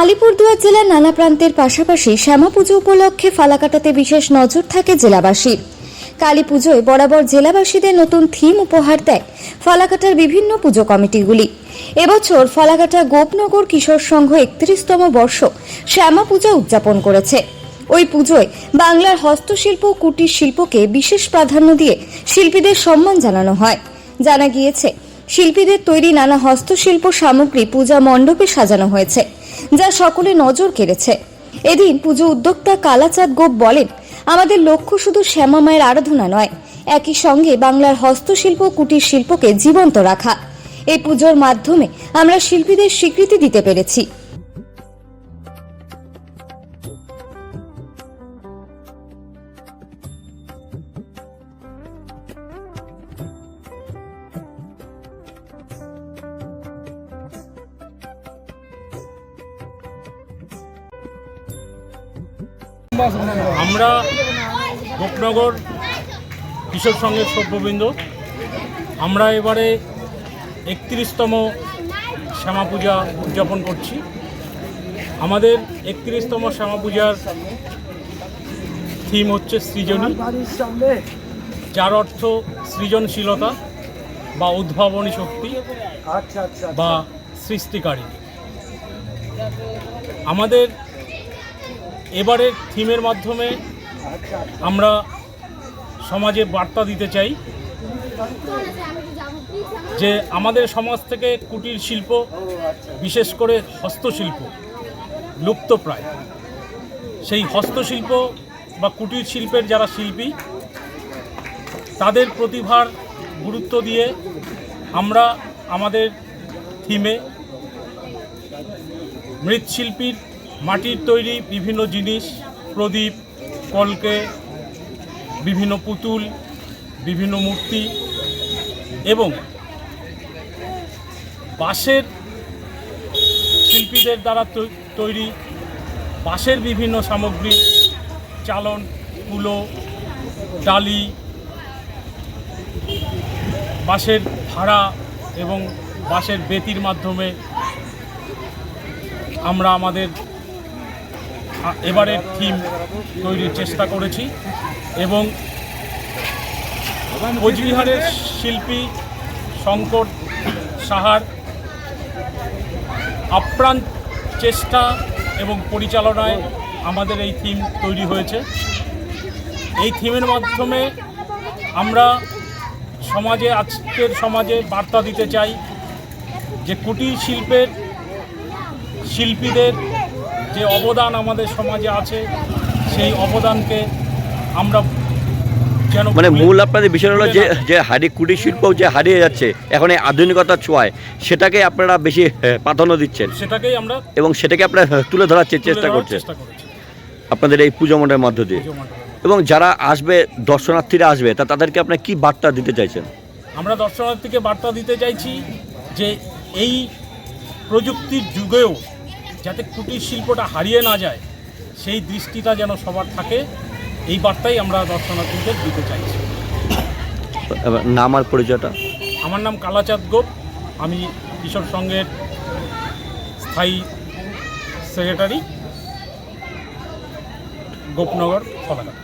আলিপুরদুয়ার জেলার নানা প্রান্তের পাশাপাশি শ্যামা পুজো উপলক্ষে ফালাকাটাতে বিশেষ নজর থাকে জেলাবাসীর। কালী পুজোয় বরাবর জেলাবাসীদের নতুন থিম উপহার দেয় ফালাকাটার বিভিন্ন পুজো কমিটিগুলি। এবছর ফালাকাটা গোপনগর কিশোর সংঘ একত্রিশতম বর্ষ শ্যামা পূজা উদযাপন করেছে। ওই পুজোয় বাংলার হস্তশিল্প কুটির শিল্পকে বিশেষ প্রাধান্য দিয়ে শিল্পীদের সম্মান জানানো হয়। জানা গিয়েছে, শিল্পীদের তৈরি নানা হস্তশিল্প সামগ্রী পূজা মণ্ডপে সাজানো হয়েছে। যা সকলে নজর কেড়েছে। এদিন পুজো উদ্যোক্তা কালাচাঁদ গোপ বলেন, আমাদের লক্ষ্য শুধু শ্যামা মায়ের আরাধনা নয়, একই সঙ্গে বাংলার হস্তশিল্প কুটির শিল্পকে জীবন্ত রাখা। এই পুজোর মাধ্যমে আমরা শিল্পীদের স্বীকৃতি দিতে পেরেছি। আমরা গোপনগর কিশোর সংঘের সভ্যবৃন্দ। আমরা এবারে একত্রিশতম শ্যামা পূজা উদযাপন করছি। আমাদের একত্রিশতম শ্যামা পূজার থিম হচ্ছে সৃজনী যার অর্থ সৃজনশীলতা বা উদ্ভাবনী শক্তি আচ্ছা আচ্ছা। বা সৃষ্টিকারী। আমাদের এবারের থিমের মাধ্যমে আমরা সমাজে বার্তা দিতে চাই যে আমাদের সমাজ থেকে কুটির শিল্প, বিশেষ করে হস্তশিল্প, লুপ্তপ্রায়। সেই হস্তশিল্প বা কুটির শিল্পের যারা শিল্পী, তাদের প্রতিভার গুরুত্ব দিয়ে আমরা আমাদের থিমে মৃৎশিল্পীর মাটির তৈরি বিভিন্ন জিনিস, প্রদীপ, কলকে, বিভিন্ন পুতুল, বিভিন্ন মূর্তি এবং বাঁশের শিল্পীদের দ্বারা তৈরি বাঁশের বিভিন্ন সামগ্রী, চালন কুলো ডালি, বাঁশের ভাড়া এবং বাঁশের বেতির মাধ্যমে আমরা আমাদের এবারের থিম তৈরির চেষ্টা করেছি এবং কোচবিহারের শিল্পী শঙ্কর সাহার আপ্রাণ চেষ্টা এবং পরিচালনায় আমাদের এই থিম তৈরি হয়েছে। এই থিমের মাধ্যমে আমরা সমাজে, আজকের সমাজে বার্তা দিতে চাই যে কুটির শিল্পের শিল্পীদের যে অবদান আমাদের সমাজে আছে সেই অবদানকে আমরা যেন মানে মূল আপনাদের বিষয় হলো যে যে হাড়ি কুটির শিল্প যে হারিয়ে যাচ্ছে এখন এই আধুনিকতার ছোঁয়ায় সেটাকে আপনারা বেশি প্রাধান্য দিচ্ছেন। সেটাকেই আমরা এবং সেটাকে আপনারা তুলে ধরার চেষ্টা করছেন। আপনাদের এই পুজো মণ্ডপের মধ্য দিয়ে। এবং যারা আসবে দর্শনার্থীরা আসবে তা তাদেরকে আপনার কি বার্তা দিতে চাইছেন? আমরা দর্শনার্থীকে বার্তা দিতে চাইছি যে এই প্রযুক্তির যুগেও যাতে কুটির শিল্পটা হারিয়ে না যায় সেই দৃষ্টিটা যেন সবার থাকে। এই বার্তাই আমরা দর্শনার্থীদের দিতে চাইছি। নাম আর পরিচয়টা? আমার নাম কালাচাঁদ গোপ। আমি কিশোর সংঘের স্থায়ী সেক্রেটারি গোপনগর ফলাঘাট